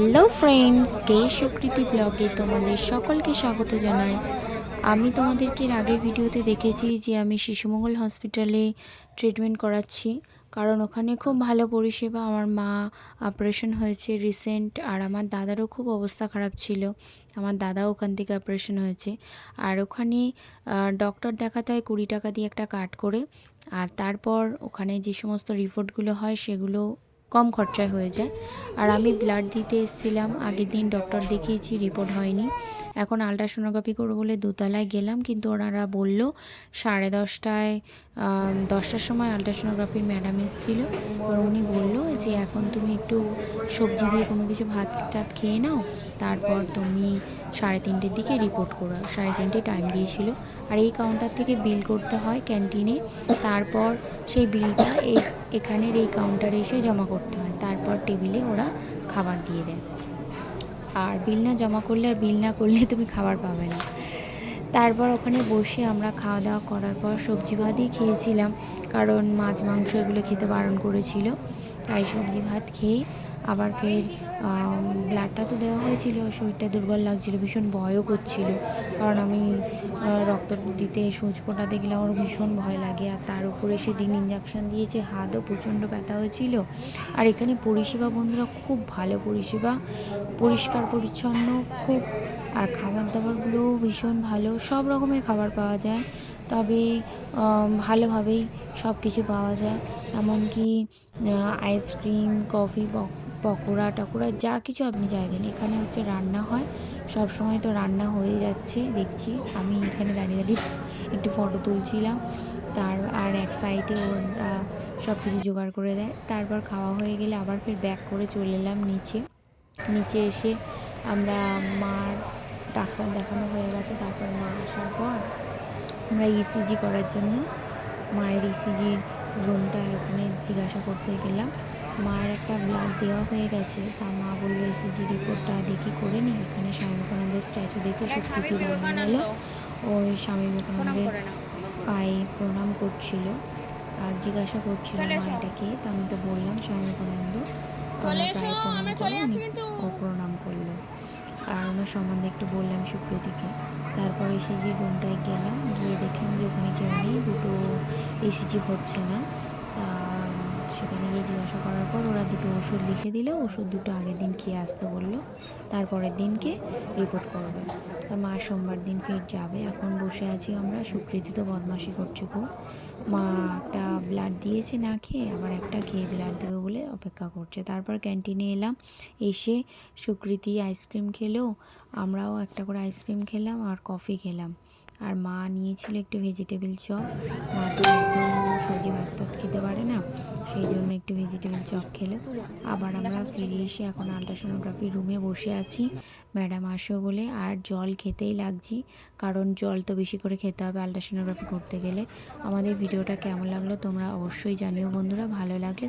Hello friends কে সুকৃতি ব্লগে তোমাদের সকলকে স্বাগত জানাই। আমি তোমাদেরকে আগের ভিডিওতে দেখেছি যে আমি শিশুমঙ্গল হসপিটালে ট্রিটমেন্ট করাচ্ছি, কারণ ওখানে খুব ভালো পরিষেবা। আমার মা অপারেশন হয়েছে রিসেন্ট, আর আমার দাদারও খুব অবস্থা খারাপ ছিল। আমার দাদাও ওখান থেকে অপারেশন হয়েছে। আর ওখানে ডক্টর দেখাতে হয় কুড়ি টাকা দিয়ে একটা কার্ড করে, আর তারপর ওখানে যে সমস্ত রিপোর্টগুলো হয় সেগুলো কম খরচায় হয়ে যায়। আর আমি ব্লাড দিতে এসেছিলাম, আগের দিন ডক্টর দেখিয়েছি, রিপোর্ট হয়নি। এখন আলট্রাসোনোগ্রাফি করব বলে দোতলায় গেলাম, কিন্তু ওনারা বলল, সাড়ে দশটায় দশটার সময় আলট্রাসোনোগ্রাফির ম্যাডাম এসেছিল। উনি বলল যে, এখন তুমি একটু সবজি দিয়ে কোনো কিছু ভাত টাত খেয়ে নাও, তারপর তুমি সাড়ে তিনটের দিকে রিপোর্ট করো। সাড়ে তিনটে টাইম দিয়েছিল। আর এই কাউন্টার থেকে বিল করতে হয় ক্যান্টিনে, তারপর সেই বিলটা এই এখানের এই কাউন্টারে এসে জমা করতে হয়। তারপর টেবিলে ওরা খাবার দিয়ে দেয়। আর বিল না জমা করলে আর বিল না করলে তুমি খাবার পাবে না। তারপর ওখানে বসে আমরা খাওয়া দাওয়া করার পর সবজি ভাতই খেয়েছিলাম। কারণ মাছ, মাংস এগুলো খেতে বারণ করেছিল। তাই সবজি ভাত খেয়ে আবার ফের ব্লাডটা তো দেওয়া হয়েছিল, শরীরটা দুর্বল লাগছিল, ভীষণ ভয়ও করছিল। কারণ আমি রক্ত দিতে সুচ ফোটাতে গেলে আমার ভীষণ ভয় লাগে। আর তার উপরে সেদিন ইঞ্জেকশন দিয়েছে, হাতও প্রচণ্ড ব্যথা হয়েছিল। আর এখানে পরিষেবা বন্ধুরা, খুব ভালো পরিষেবা। পরিষ্কার, পরিচ্ছন্ন, খুব, আর খাবার দাবারগুলোও ভীষণ ভালো। সব রকমের খাবার পাওয়া যায়। তবে ভালোভাবেই সব কিছু পাওয়া যায়। এমনকি আইসক্রিম কফি পকোড়া টকোড়া যা কিছু আপনি চাইবেন। এখানে হচ্ছে রান্না হয়। সব সময় তো রান্না হয়ে যাচ্ছে, দেখছি। আমি এখানে দাঁড়িয়ে দাঁড়িয়ে একটু ফটো তুলছিলাম। তার, আর এক সাইডে ওরা সব কিছু জোগাড় করে দেয়। তারপর খাওয়া হয়ে গেলে আবার ফের ব্যাক করে চলে এলাম নিচে। নিচে এসে আমরা মার ডাক্তার দেখানো হয়ে গেছে। তারপর মা আসার পর আমরা ইসিজি করার জন্য মায়ের ইসিজির রুমটা ওখানে জিজ্ঞাসা করতে গেলাম। মায়ের একটা ব্লাড দেওয়া হয়ে গেছে তা মা বলল ইসিজি রিপোর্টটা দেখি করে নি। এখানে স্বামী বিবেকানন্দের স্ট্যাচু দেখে সত্যি গেল ওই স্বামী বিবেকানন্দের পায়ে প্রণাম করছিল আর জিজ্ঞাসা করছিল মায়েটাকে তা আমি তো বললাম স্বামী বিবেকানন্দ। আমার প্রণাম ও প্রণাম করল। আর ওনার সম্বন্ধে একটু বললাম সুপ্রীতিকে। তারপর এসিজি রুমটায় গেলাম গিয়ে দেখলাম যে ওখানে কেউ নেই দুটো এসিজি হচ্ছে না। সেখানে গিয়ে জিজ্ঞাসা করার পর ওরা দুটো ওষুধ লিখে দিল। ওষুধ দুটো আগের দিন খেয়ে আসতে বলল। তারপরের দিনকে রিপোর্ট করবে। তা মা সোমবার দিন ফের যাবে। এখন বসে আছি আমরা। সুকৃতি তো বদমাশি করছে খুব। মা একটা ব্লাড দিয়েছে না খেয়ে, আবার একটা খেয়ে ব্লাড দেবে বলে অপেক্ষা করছে। তারপর ক্যান্টিনে এলাম। এসে সুকৃতি আইসক্রিম খেলো। আমরাও একটা করে আইসক্রিম খেলাম আর কফি খেলাম। আর মা নিয়েছিল একটু ভেজিটেবিল চপ মা তো একদম সবজি ভাত টাত খেতে পারে না, সেই জন্য একটু ভেজিটেবিল চপ খেলো। আবার আমরা ফিরে এসে এখন আলট্রাসোনোগ্রাফি রুমে বসে আছি। ম্যাডাম আসো বলে আর জল খেতেই লাগছি, কারণ জল তো বেশি করে খেতে হবে আলট্রাসোনোগ্রাফি করতে গেলে। আমাদের ভিডিওটা কেমন লাগল তোমরা অবশ্যই জানিও বন্ধুরা, ভালো লাগলে